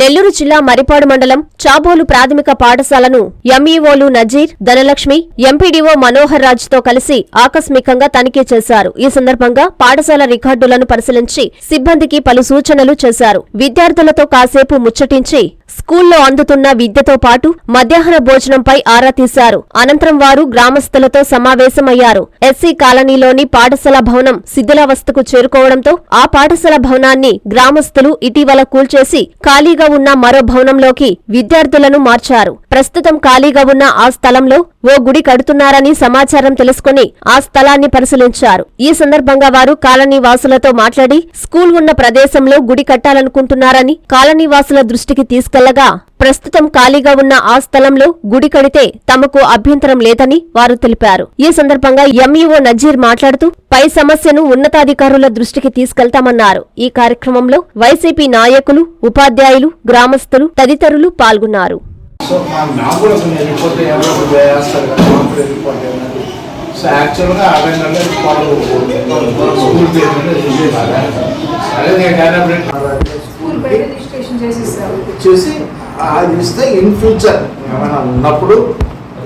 నెల్లూరు జిల్లా మరిపాడు మండలం చాబోలు ప్రాథమిక పాఠశాలను ఎంఈఓలు నజీర్ ధనలక్ష్మి ఎంపీడీఓ మనోహర్ రాజ్తో కలిసి ఆకస్మికంగా తనిఖీ చేశారు. ఈ సందర్భంగా పాఠశాల రికార్డులను పరిశీలించి సిబ్బందికి పలు సూచనలు చేశారు. విద్యార్థులతో కాసేపు ముచ్చటించి స్కూల్లో అందుతున్న విద్యతో పాటు మధ్యాహ్న భోజనంపై ఆరా తీశారు. అనంతరం వారు గ్రామస్తులతో సమావేశమయ్యారు. ఎస్సీ కాలనీలోని పాఠశాల భవనం శిథిలావస్థకు చేరుకోవడంతో ఆ పాఠశాల భవనాన్ని గ్రామస్తులు ఇటీవల కూల్చేసి ఖాళీగా ఉన్న మరో భవనంలోకి విద్యార్థులను మార్చారు. ప్రస్తుతం ఖాళీగా ఉన్న ఆ స్థలంలో ఓ గుడి కడుతున్నారని సమాచారం తెలుసుకుని ఆ స్థలాన్ని పరిశీలించారు. ఈ సందర్భంగా వారు కాలనీ వాసులతో మాట్లాడి స్కూల్ ఉన్న ప్రదేశంలో గుడి కట్టాలనుకుంటున్నారని కాలనీవాసుల దృష్టికి తీసుకెళ్ళారు తీసుకెళ్ళగా ప్రస్తుతం ఖాళీగా ఉన్న ఆ స్థలంలో గుడి కడితే తమకు అభ్యంతరం లేదని వారు తెలిపారు. ఈ సందర్భంగా ఎంఈఓ నజీర్ మాట్లాడుతూ పై సమస్యను ఉన్నతాధికారుల దృష్టికి తీసుకెళ్తామన్నారు. ఈ కార్యక్రమంలో వైసీపీ నాయకులు ఉపాధ్యాయులు గ్రామస్తులు తదితరులు పాల్గొన్నారు. సో మా నాకు కూడా కొన్ని రిపోర్ట్ డైరెక్ట్ చేసేసారు చేసి అది ఇస్తే ఇన్ ఫ్యూచర్ ఏమైనా ఉన్నప్పుడు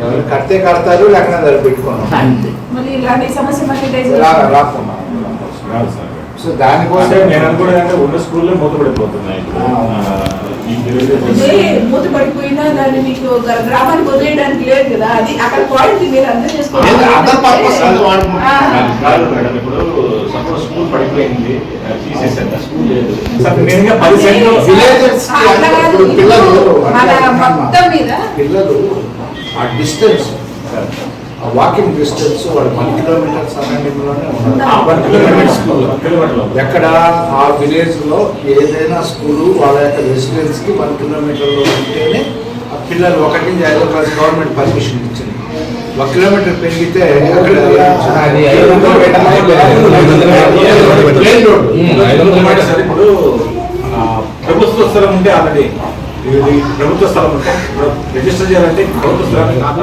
ఎవరు కడితే కడతారు లేకపోతే దాన్ని పెట్టుకున్నాం రాకుండా. సో దానికోసం నేను అనుకోవడం అంటే ఉన్న స్కూల్లో మూతపడిపోతున్నాయి. దాన్ని మీకు గ్రామానికి వదిలేయడానికి లేదు కదా అది అక్కడ పాయింట్ మీరు అర్థం ఇప్పుడు అది తీసేసాను స్కూల్ లేదు. పది సెంట్లు విలేజెస్. ఇప్పుడు పిల్లలు మన మొత్తం మీద పిల్లలు ఆ డిస్టెన్స్ ఆ వాకింగ్ డిస్టెన్స్ వాళ్ళు వన్ కిలోమీటర్ సమయంలోనే ఉన్నారు. ఆ, వన్ కిలోమీటర్ స్కూల్ కిలోమీటర్లో. ఎక్కడ ఆ విలేజ్లో ఏదైనా స్కూలు వాళ్ళ యొక్క రెసిడెన్స్కి వన్ కిలోమీటర్లో ఉంటేనే ఆ పిల్లలు ఒకటి నుంచి ఐదో క్లాస్ గవర్నమెంట్ పర్మిషన్ ఇచ్చింది. ఒక కిలోమీటర్ పెరిగితే ఇప్పుడు ప్రభుత్వ స్థలం ఉంటే ఆల్రెడీ ప్రభుత్వ స్థలం ఉంటే రిజిస్టర్ చేయాలంటే ప్రభుత్వ స్థలం కాదు.